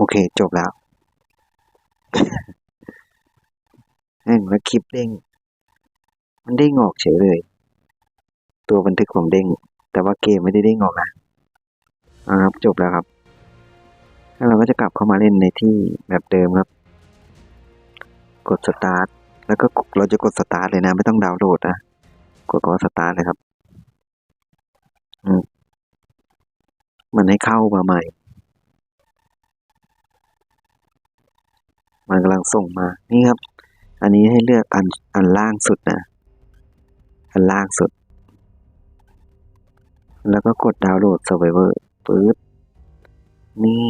โอเค จบแล้วแม่งแล้วคลิปเด้ง มันเด้งออกเฉยเลย ตัวบันทึกผมเด้ง แต่ว่าเกมไม่ได้เด้งออกนะอ่าครับ จบแล้วครับแล้วเราก็จะกลับเข้ามาเล่นในที่แบบเดิมครับ กดสตาร์ท แล้วก็เราจะกดสตาร์ทเลยนะ ไม่ต้องดาวน์โหลดนะ กดคำว่าสตาร์ทเลยครับ อืมมันให้เข้ามาใหม่ มันกำลังส่งมา นี่ครับ อันนี้ให้เลือกอันอันล่างสุดนะ อันล่างสุด แล้วก็กดดาวน์โหลด Survivor ปื๊ดนี่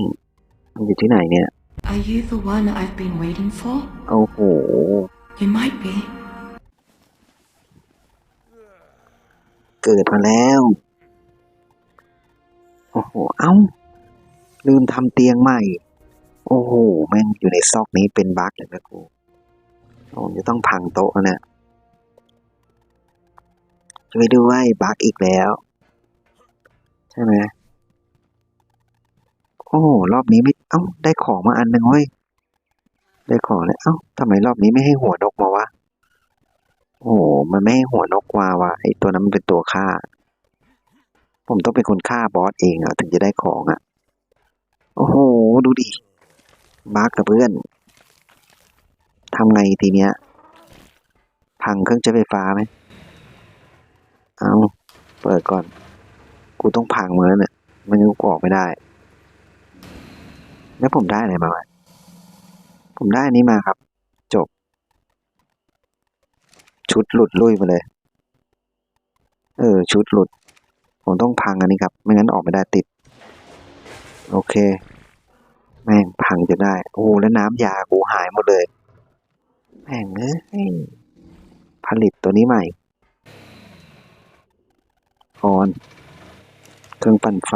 มันอยู่ที่ไหนเนี่ย Are you the one I've been waiting for? โอ้โห You might be. เกิดมาแล้ว โอ้โห เอ้า ลืมทำเตียงใหม่ โอ้โห แม่งอยู่ในซอกนี้เป็นบั๊กเลยนะกูผมจะต้องพังโต๊ะแล้วเนะช่วยด้วยบั๊กอีกแล้ว ใช่ไหมโอ้โหรอบนี้ไม่ เอ้า ได้ของมาอันหนึ่งเว้ย ได้ของเลยเอ้าทำไมรอบนี้ไม่ให้หัวนกมาวะ โอ้โห มันไม่ให้หัวนกมาวะไอตัวนั้นมันเป็นตัวฆ่า ผมต้องเป็นคนฆ่าบอสเองอะถึงจะได้ของอะโอ้โห ดูดิ บักกับเพื่อนทำไงทีเนี้ย พังเครื่องใช้ไฟฟ้าไหม เอาเปิดก่อน กูต้องพังมือเนี่ยไมันกูออกไม่ได้ แล้วผมได้อะไรมา ผมได้อันนี้มาครับ จบ ชุดหลุดลุยไปเลย เออ ชุดหลุด ผมต้องพังอันนี้ครับ ไม่งั้นออกไม่ได้ติด โอเค แม่งพังจะได้ โอ้แล้วน้ำยากูหายหมดเลย แม่งเอ้ยผลิตตัวนี้ใหม่ออน เครื่องปั่นไฟ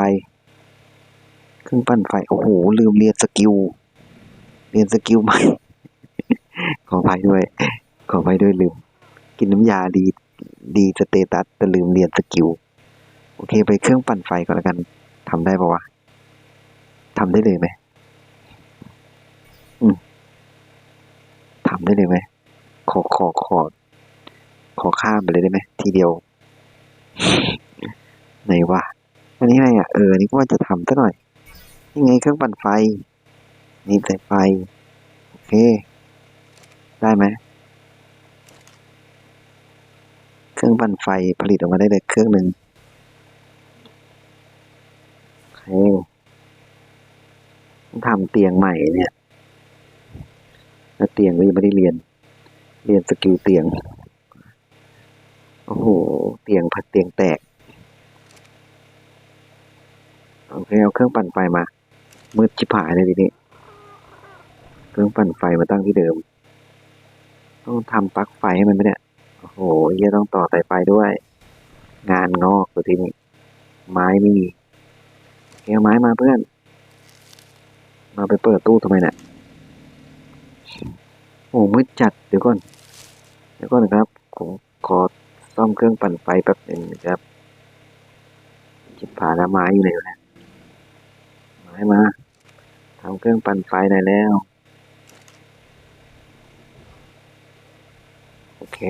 เครื่องปั่นไฟ โอ้โห ลืมเรียนสกิล เรียนสกิลใหม่ ขออภัยด้วย ขออภัยด้วยลืม กินน้ำยาดี ดีสเตตัสแต่ลืมเรียนสกิล โอเค ไปเครื่องปั่นไฟก่อนแล้วกัน ทำได้ปะวะ ทำได้เลยไหม ทำได้เลยไหมขอขอขอขอข้ามไปเลยได้ไหมทีเดียวไหนวะอันนี้ไงอะเออนี่ก็ว่าจะทำซะหน่อยนี่ไงเครื่องปั่นไฟ นี่สายไฟ โอเค ได้ไหมเครื่องปั่นไฟผลิตออกมาได้เลยเครื่องหนึ่งโอเคต้องทำเตียงใหม่เนี่ย แล้วเตียงก็ยังไม่ได้เรียน เรียนสกิลเตียง โอ้โห เตียงพัดเตียงแตก โอเค เอาเครื่องปั่นไฟมา มืดชิบหายเลยทีนี้ เครื่องปั่นไฟมาตั้งที่เดิม ต้องทำปลั๊กไฟให้มันไหมเนี่ย โอ้โหเหี้ยต้องต่อสายไฟด้วย งานงอกตัวที่นี่ไม้ไม่มีเอาไม้มาเพื่อน มาไปเปิดตู้ทำไมเนี่ย โอ้มืดจัดเดี๋ยวก่อน เดี๋ยวก่อนนะครับ ผมขอซ่อมเครื่องปั่นไฟแป๊บหนึ่งนะครับจิบผ่าล้วไม้อยู่ไหนวะไม้มาทำเครื่องปั่นไฟหน่อยแล้ว โอเค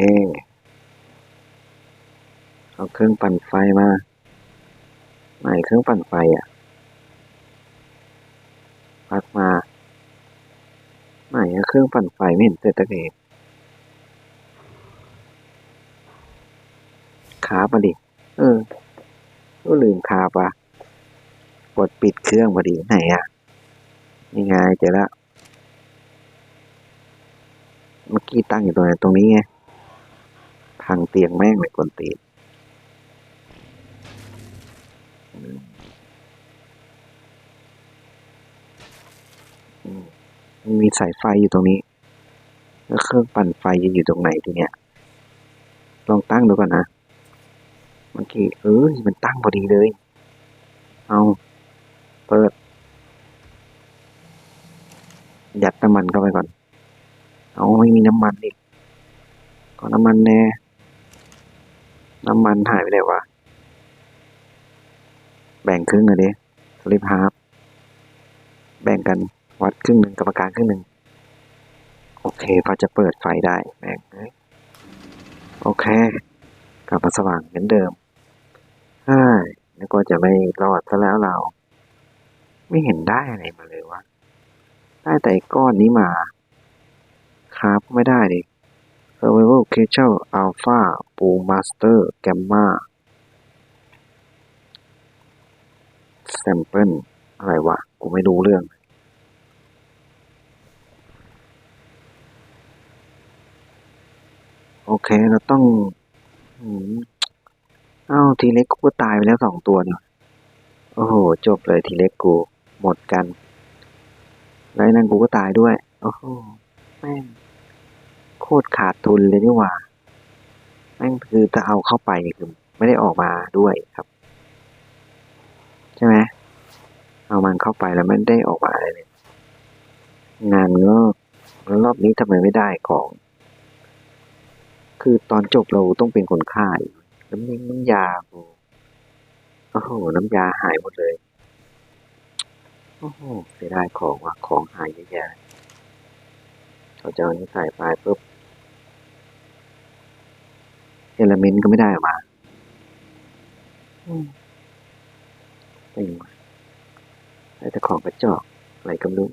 เอาเครื่องปั่นไฟมาไหนเครื่องปั่นไฟอะพักมา ไหนเครื่องปั่นไฟไม่เห็นเสร็จตะเกียบขาปะดิ เออ ก็ลืมคาปะกดปิดเครื่องพอดีไหนอะนี่ไงเจอแล้วเมื่อกี้ตั้งอยู่ตรงไหนตรงนี้ไงพังเตียงแม่งเลยกวนตีนอืม มันมีสายไฟอยู่ตรงนี้ แล้วเครื่องปั่นไฟจะอยู่ตรงไหนทีเนี้ย ลองตั้งดูก่อนนะ เมื่อกี้เออมันตั้งพอดีเลย เอา เปิด ยัดน้ำมันเข้าไปก่อน เอาไม่มีน้ำมันอีกขอน้ำมันแน่ น้ำมันหายไปไหนวะ แบ่งครึ่งเลยดิสลิปฮาร์ฟแบ่งกัน วัดครึ่งหนึ่งกรรมการครึ่งหนึ่งโอเคพอจะเปิดไฟได้แม่งโอเค กลับมาสว่างเหมือนเดิมเฮ้ยนึกว่าจะไม่รอดซะแล้วเรา ไม่เห็นได้อะไรมาเลยวะได้แต่อ้ก้อนนี้มา ครับไม่ได้ดิ Survival Creature Alpha b o o Master Gamma Sample อะไรวะ กูไม่รู้เรื่อง โอเค เราต้องอืมเอ้าทีเล็กกูก็ตายไปแล้วสองตัวเนี่ยโอ้โห จบเลยทีเล็กกู หมดกัน แล้วไอ้นั่นกูก็ตายด้วย โอ้โห แม่ง โคตรขาดทุนเลยนี่หว่า แม่งคือจะเอาเข้าไปนี่คือไม่ได้ออกมาด้วยครับ ใช่ไหมเอามันเข้าไปแล้วไม่ได้ออกมาอะไรเลย งานก็รอบนี้ทำไมไม่ได้ของ คือตอนจบเราต้องเป็นคนฆ่าอีกน้ำน้ำยาโอ้โห น้ำยาหายหมดเลย โอ้โหเสียดายของว่ะของหายเยอะแยะเขาจะเอานี้ใส่ไปปุ๊บเอลเมนต์ก็ไม่ได้ออกมาอืมเป็นวะได้แต่ของกระจอกอะไรก็ไม่รู้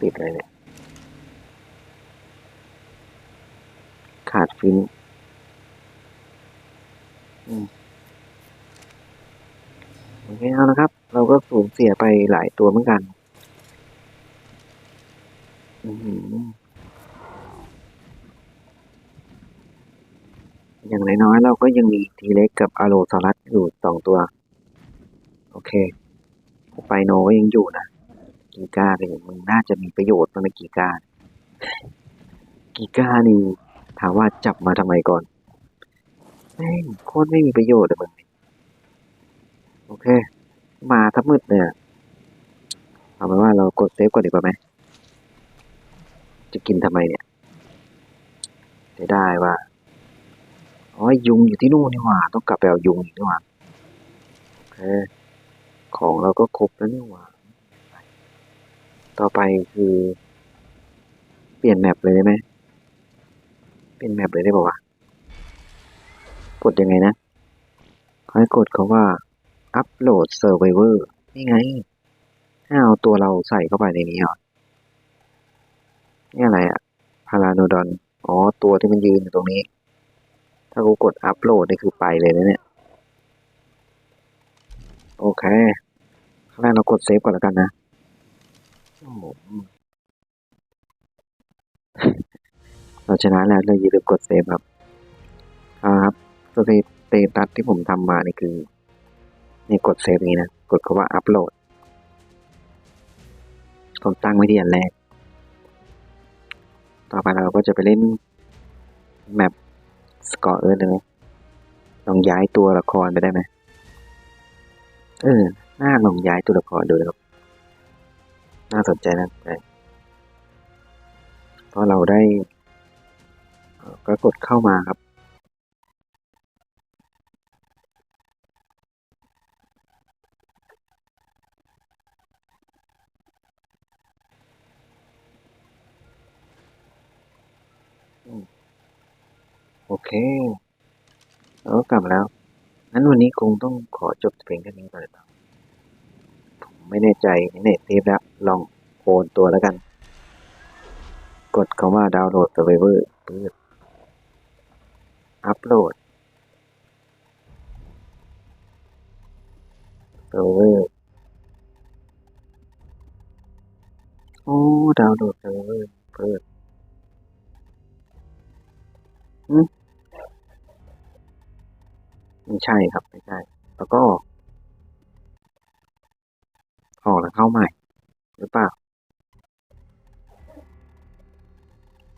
ติดอะไรเนี่ย ขาดฟินโอเคเอาละครับ เราก็สูญเสียไปหลายตัวเหมือนกันอย่างน้อยๆเราก็ยังมีทีเล็กกับอโลซอรัสอยู่สองตัว โอเคไปโนก็ยังอยู่นะกีก้าเป็นอย่างมึงน่าจะมีประโยชน์ตรงในกีกากีก้านี่ ถามว่าจับมาทำไมก่อนแม่งโคตรไม่มีประโยชน์เลยมึงโอเค มาทับมืดเลยอะเอาเป็นว่าเรากดเซฟก่อนดีกว่าไหม จะกินทำไมเนี่ยจะได้ว่าอ๋อยุงอยู่ที่นู่นนี่หว่า ต้องกลับไปเอายุงอีกนี่หว่าโอเค ของเราก็ครบแล้วนี่หว่า ต่อไปคือ เปลี่ยนแมปเลยได้ไหม เป็นแมปเลยได้ป่าวะกดยังไงนะเขาให้กดเขาว่า Upload Survivor นี่ไงให้เอาตัวเราใส่เข้าไปในนี้เหรอนี่อะไรอะพาราโนดอนอ๋อ ตัวที่มันยืนอยู่ตรงนี้ ถ้ากูกดอัปโหลดนี่คือไปเลยนะเนี่ย โอเค ข้างล่างเรากดเซฟก่อนแล้วกันนะโอ้โห เราชนะแล้วเลยอย่าลืมกดเซฟครับ ครับสเตเตตัสที่ผมทำมานี่คือนี่กดเซฟนี้นะ กดคำว่าอัปโหลด ผมตั้งไว้ที่อันแรก ต่อไปเราก็จะไปเล่นแมปสกอร์เอิร์ธได้ไหมลองย้ายตัวละครไปได้ไหมเออน่าลองย้ายตัวละครดูนะครับ น่าสนใจนะแต่เพราะเราได้ ก็กดเข้ามาครับ โอเคเราก็กลับมาแล้วงั้นวันนี้คงต้องขอจบเพลงแค่นี้ก่อนเลยครับผมไม่แน่ใจเน็ตเทปแล้ว ลองโอนตัวแล้วกัน กดคำว่าดาวน์โหลด Survivor เพื่อ อัปโหลด Survivor โอ้ ดาวน์โหลด Survivor เพื่ออืมไม่ใช่ครับ ไม่ใช่ แล้วก็ออกออกแล้วเข้าใหม่ หรือเปล่า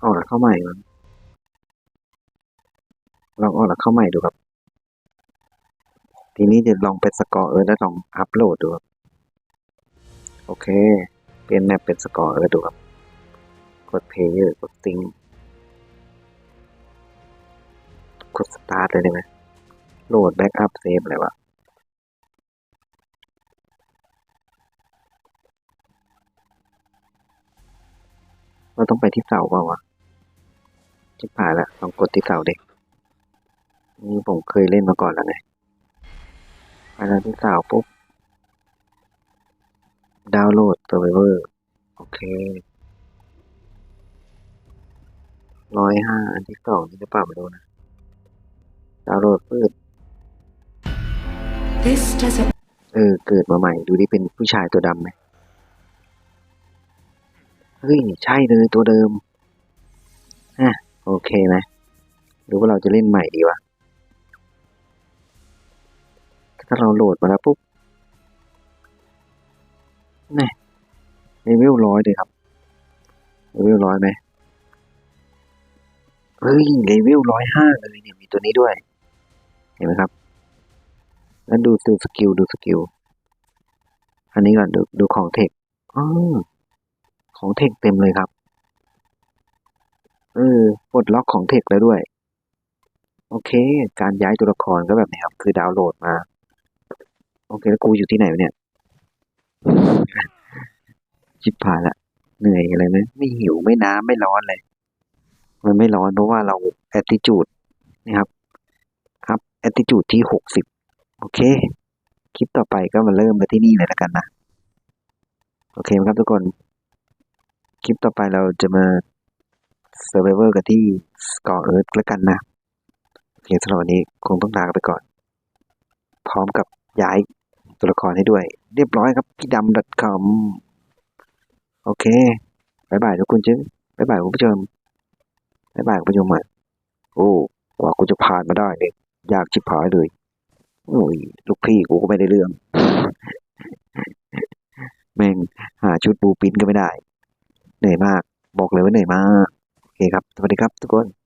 ออกแล้วเข้าใหม่มั้ง ลองออกแล้วเข้าใหม่ดูครับ ทีนี้เดี๋ยวลองเป็นสกอร์เออแล้วลองอัปโหลดดูครับโอเค เปลี่ยนแมปเป็นสกอร์เออดูครับ กดเพย์เยอกดซิงกดสตาร์ทเลยได้ไหมโหลดแบ็กอัพเซฟอะไรวะเราต้องไปที่เสาเปล่าวะจิบหายละลองกดที่เสาเด็ก นี่ผมเคยเล่นมาก่อนแล้วไงไปแล้วที่เสาปุ๊บ ดาวน์โหลด Survivor โอเค ร้อยห้าอันที่สองนี่จะเปล่าไม่รู้นะ ดาวน์โหลดปืด This doesn't เออ เกิดมาใหม่ ดูดิเป็นผู้ชายตัวดำไหมเฮ้ย ใช่เลยตัวเดิมฮะโอเคไหมหรือว่าเราจะเล่นใหม่ดีวะ ถ้าเราโหลดมาแล้วปุ๊บนี่เลเวลร้อยเลยครับเลเวลร้อยไหมเฮ้ยเลเวลร้อยห้าเลยเนี่ยมีตัวนี้ด้วย เห็นไหมครับ แล้วดูดูสกิลดูสกิล อันนี้ก่อนดูดูของเทคอ๋อของเทคเต็มเลยครับ เออปลดล็อกของเทคแล้วด้วย โอเค การย้ายตัวละครก็แบบนี้ครับ คือดาวน์โหลดมา โอเคแล้วกูอยู่ที่ไหนวะเนี่ยชิบหายละเหนื่อยอะไรไหมไม่หิวไม่น้ำไม่ร้อนเลย มันไม่ร้อนเพราะว่าเราแอ t ติจูดนี่ครับครับแอ t ติจูดที่หกสิบโอเค คลิปต่อไปก็มาเริ่มกันที่นี่เลยแล้วกันนะ โอเคไหมครับทุกคน คลิปต่อไปเราจะมา Survivor กันที่ Score Earth แล้วกันนะโอเคสำหรับวันนี้คงต้องลากันไปก่อน พร้อมกับย้าย ตัวละครให้ด้วย เรียบร้อยครับพี่ดำ .com โอเคบายบายทุกคนจึงบายบายคุณผู้ชมบายบายคุณผู้ชมอะโอ้ว่ากูจะผ่านมาได้เนี่ยยากชิบหายเลยโอ้ยลูกพี่กูก็ไม่ได้เรื่อง แม่งหาชุดบูปินก็ไม่ได้ เหนื่อยมาก บอกเลยว่าเหนื่อยมาก โอเคครับ สวัสดีครับทุกคน